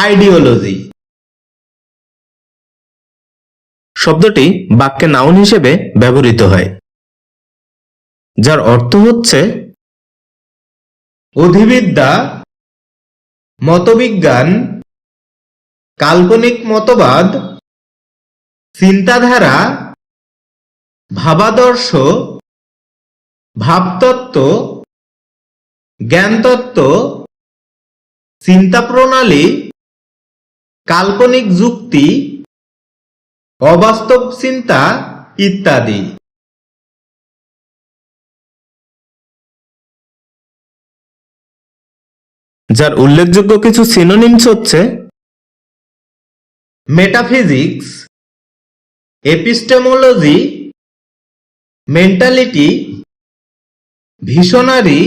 Ideology শব্দটি বাক্যে noun হিসেবে ব্যবহৃত হয়, যার অর্থ হচ্ছে অধিবিদ্যা, মতবিজ্ঞান, কাল্পনিক মতবাদ, চিন্তাধারা, ভাবাদর্শ, ভাবতত্ত্ব, জ্ঞানতত্ত্ব চিন্তা প্রণালী কাল্পনিক যুক্তি অবাস্তব চিন্তা ইত্যাদি। যার উল্লেখযোগ্য কিছু সিনোনিমস হচ্ছে মেটাফিজিক্স এপিস্টেমোলজি মেন্টালিটি ভিশনারি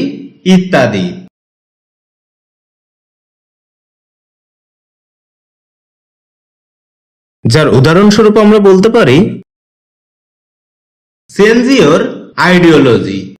ইত্যাদি। যার উদাহরণস্বরূপ আমরা বলতে পারি সেনজিওর আইডিওলজি।